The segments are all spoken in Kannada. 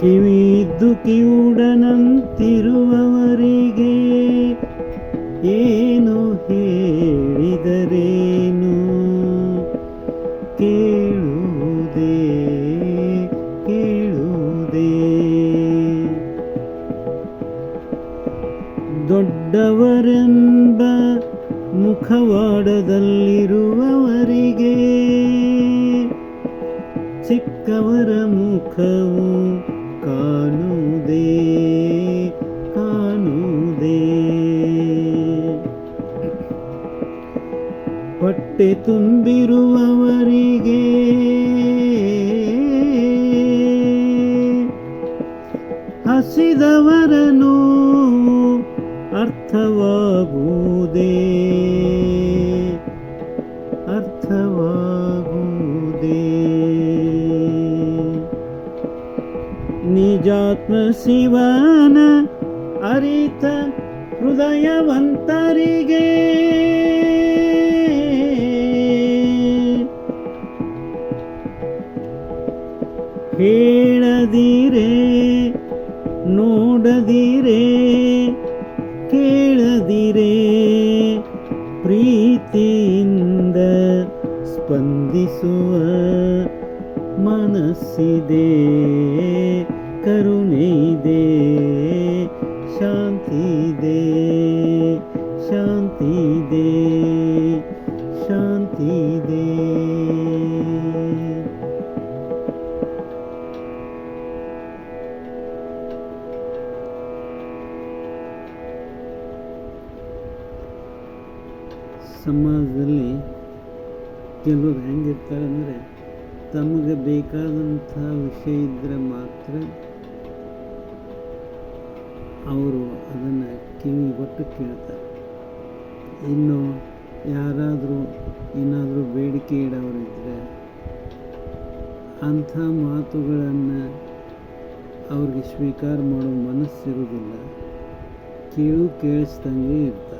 ಕಿವಿದ್ದು ಕಿವುಡನಂತಿರುವವರಿಗೆ ಏನು ಹೇಳಿದರೇನು? ಕೇಳುವುದೇ ಕೇಳುವುದೇ. ದೊಡ್ಡವರೆಂಬ ಮುಖವಾಡದಲ್ಲಿರುವವರಿಗೆ ಚಿಕ್ಕವರ ಮುಖವು ಹೊಟ್ಟೆ ತುಂಬಿರುವವರಿಗೆ. ಹಸಿದವರನು ಅರ್ಥವಾಗುವುದೇ. ಅರ್ಥವಾಗುವುದೇ. ನಿಜಾತ್ಮ ಶಿವನ ಅರಿತ ಹೃದಯವಂತರಿಗೆ. ಹೇಳದಿರೇ ನೋಡದಿರೆ ಕೇಳದಿರೆ ಪ್ರೀತಿಯಿಂದ ಸ್ಪಂದಿಸುವ ಮನಸ್ಸಿದೆ. ಸಮಾಜದಲ್ಲಿ ಕೆಲವರು ಹೆಂಗಿರ್ತಾರೆ ಅಂದರೆ ತಮಗೆ ಬೇಕಾದಂಥ ವಿಷಯ ಇದ್ದರೆ ಮಾತ್ರ ಅವರು ಅದನ್ನು ಕಿವಿಗೊಟ್ಟು ಕೇಳ್ತಾರೆ. ಇನ್ನು ಯಾರಾದರೂ ಏನಾದರೂ ಬೇಡಿಕೆ ಇಡೋರಿದ್ದರೆ ಅಂಥ ಮಾತುಗಳನ್ನು ಅವ್ರಿಗೆ ಸ್ವೀಕಾರ ಮಾಡೋ ಮನಸ್ಸಿರುವುದಿಲ್ಲ. ಕೇಳು, ಕೇಳಿಸ್ದಂಗೆ ಇರ್ತಾರೆ.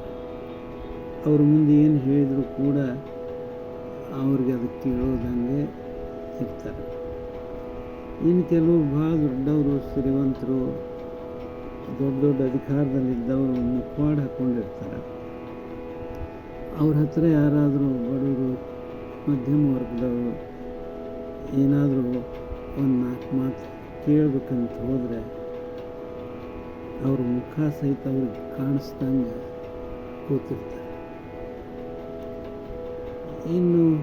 ಅವ್ರ ಮುಂದೆ ಏನು ಹೇಳಿದರೂ ಕೂಡ ಅವ್ರಿಗೆ ಅದು ಕೇಳೋದಂಗೆ ಇರ್ತಾರೆ. ಇನ್ನು ಕೆಲವರು ಭಾಳ ದೊಡ್ಡವರು, ಶ್ರೀಮಂತರು, ದೊಡ್ಡ ದೊಡ್ಡ ಅಧಿಕಾರದಲ್ಲಿದ್ದವರು ಮುಖವಾಡ ಹಾಕ್ಕೊಂಡಿರ್ತಾರೆ ಅವ್ರ ಹತ್ರ ಯಾರಾದರೂ ಬಡವರು, ಮಧ್ಯಮ ವರ್ಗದವರು ಏನಾದರೂ ಒಂದು ನಾಲ್ಕು ಮಾತು ಕೇಳಬೇಕಂತ ಹೋದರೆ ಅವ್ರ ಮುಖ ಸಹಿತ ಅವ್ರಿಗೆ ಕಾಣಿಸ್ದಂಗೆ ಕೂತಿರ್ತಾರೆ. ಇನ್ನು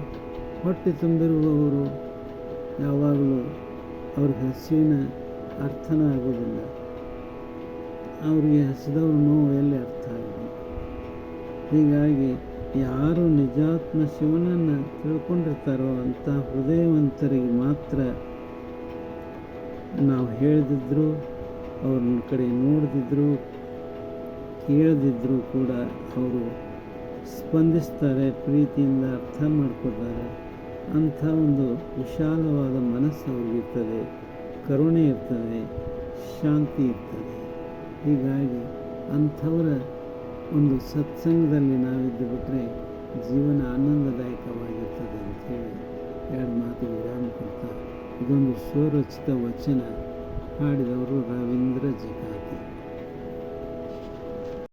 ಹೊಟ್ಟೆ ತುಂಬಿರುವವರು ಯಾವಾಗಲೂ ಅವ್ರಿಗೆ ಹಸಿವಿನ ಅರ್ಥನ ಆಗೋದಿಲ್ಲ. ಅವರಿಗೆ ಹಸಿದವ್ರ ನೋವು ಎಲ್ಲಿ ಅರ್ಥ ಆಗಿದೆ? ಹೀಗಾಗಿ ಯಾರು ನಿಜಾತ್ಮ ಶಿವನನ್ನು ತಿಳ್ಕೊಂಡಿರ್ತಾರೋ ಅಂಥ ಹೃದಯವಂತರಿಗೆ ಮಾತ್ರ ನಾವು ಹೇಳಿದ್ರು ಅವ್ರನ್ನ ಕಡೆ ನೋಡಿದ್ರು ಕೇಳದಿದ್ದರೂ ಕೂಡ ಅವರು ಸ್ಪಂದಿಸ್ತಾರೆ, ಪ್ರೀತಿಯಿಂದ ಅರ್ಥ ಮಾಡ್ಕೊಳ್ತಾರೆ. ಅಂಥ ಒಂದು ವಿಶಾಲವಾದ ಮನಸ್ಸು ಅವ್ರಿಗಿರ್ತದೆ. ಕರುಣೆ ಇರ್ತದೆ, ಶಾಂತಿ ಇರ್ತದೆ. ಹೀಗಾಗಿ ಅಂಥವರ ಒಂದು ಸತ್ಸಂಗದಲ್ಲಿ ನಾವಿದ್ದು ಬಿಟ್ಟರೆ ಜೀವನ ಆನಂದದಾಯಕವಾಗಿರ್ತದೆ ಅಂಥೇಳಿ ಎರಡು ಮಾತು ವಿರಾಮ ಕೊಡ್ತಾ ಇದೊಂದು ಸ್ವರಚಿತ ವಚನ ಹಾಡಿದವರು ರವೀಂದ್ರ ಜಿಕಾತಿ